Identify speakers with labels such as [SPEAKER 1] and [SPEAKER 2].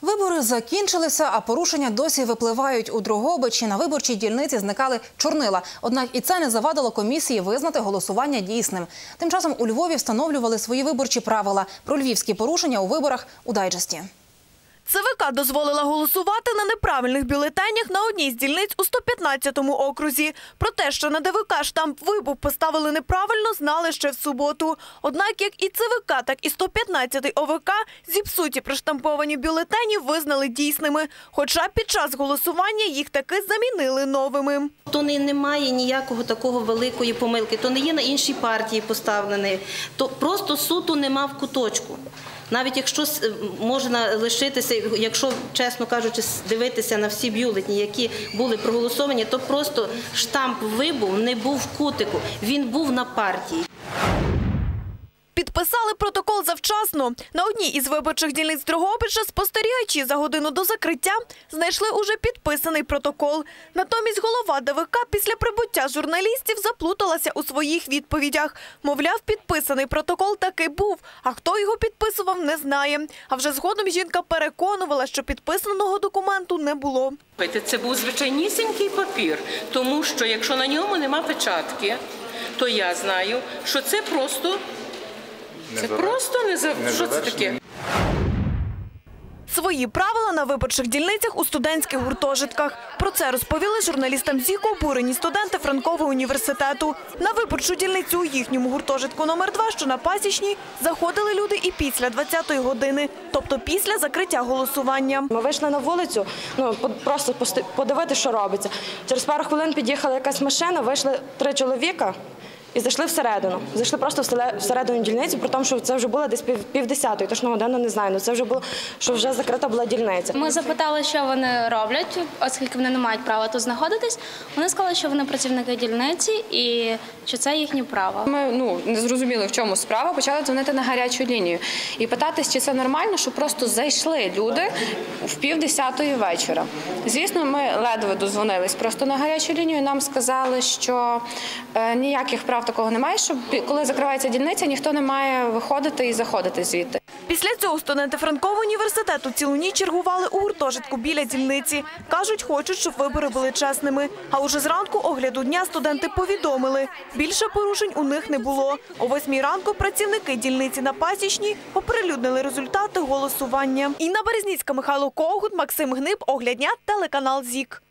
[SPEAKER 1] Вибори закінчилися, а порушення досі випливають у Дрогобичі. На виборчій дільниці зникали чорнила. Однак і це не завадило комісії визнати голосування дійсним. Тим часом у Львові встановлювали свої виборчі правила про львівські порушення у виборах у дайджесті.
[SPEAKER 2] ЦВК дозволила голосувати на неправильних бюлетенях на одній з дільниць у 115-му окрузі. Про те, що на ДВК штамп «Вибух» поставили неправильно, знали ще в суботу. Однак, як і ЦВК, так і 115-й ОВК зіпсуті проштамповані бюлетені визнали дійсними. Хоча під час голосування їх таки замінили новими.
[SPEAKER 3] То не, немає ніякого такого великої помилки, то не є на іншій партії поставлений, то просто суто нема в куточку. Навіть якщо можна лишитися, якщо, чесно кажучи, дивитися на всі бюлетні, які були проголосовані, то просто штамп вибув не був в кутику, він був на партії.
[SPEAKER 2] Підписали протокол завчасно. На одній із виборчих дільниць Дрогобича спостерігачі за годину до закриття знайшли уже підписаний протокол. Натомість голова ДВК після прибуття журналістів заплуталася у своїх відповідях. Мовляв, підписаний протокол таки був, а хто його підписував, не знає. А вже згодом жінка переконувала, що підписаного документу не було.
[SPEAKER 4] Це був звичайнісінький папір, тому що якщо на ньому нема печатки, то я знаю, що це просто це просто не за що це таке.
[SPEAKER 2] Свої правила на виборчих дільницях у студентських гуртожитках. Про це розповіли журналістам ЗІКу обурені студенти Франкового університету. На виборчу дільницю у їхньому гуртожитку номер 2 що на Пасічній, заходили люди і після 20-ї години, тобто після закриття голосування.
[SPEAKER 5] Ми вийшли на вулицю, ну просто пости- подивитися, що робиться. Через пару хвилин під'їхала якась машина, вийшли три чоловіка і зайшли всередину. Зайшли просто всередину дільниці, при тому, що це вже було десь пів, півдесятої, точно годину не знаю. Ну це вже було, що вже закрита була дільниця.
[SPEAKER 6] Ми запитали, що вони роблять, оскільки вони не мають права тут знаходитись. Вони сказали, що вони працівники дільниці і що це їхнє право.
[SPEAKER 7] Ми ну не зрозуміли, в чому справа. Почали дзвонити на гарячу лінію і питатись, чи це нормально, що просто зайшли люди в пів десятої вечора. Звісно, ми ледве дозвонились просто на гарячу лінію. Нам сказали, що е, ніяких прав такого немає. Що пі- коли закривається дільниця, ніхто не має виходити і заходити звідти.
[SPEAKER 2] Після цього студенти Франкового університету цілу ніч чергували у гуртожитку біля дільниці. Кажуть, хочуть, щоб вибори були чесними. А уже зранку огляду дня студенти повідомили. Більше порушень у них не було. О восьмій ранку працівники дільниці на Пасічній оприлюднили результати голосування. Інна Березніцька, Михайло Когут, Максим Гниб, Оглядня, телеканал ЗІК.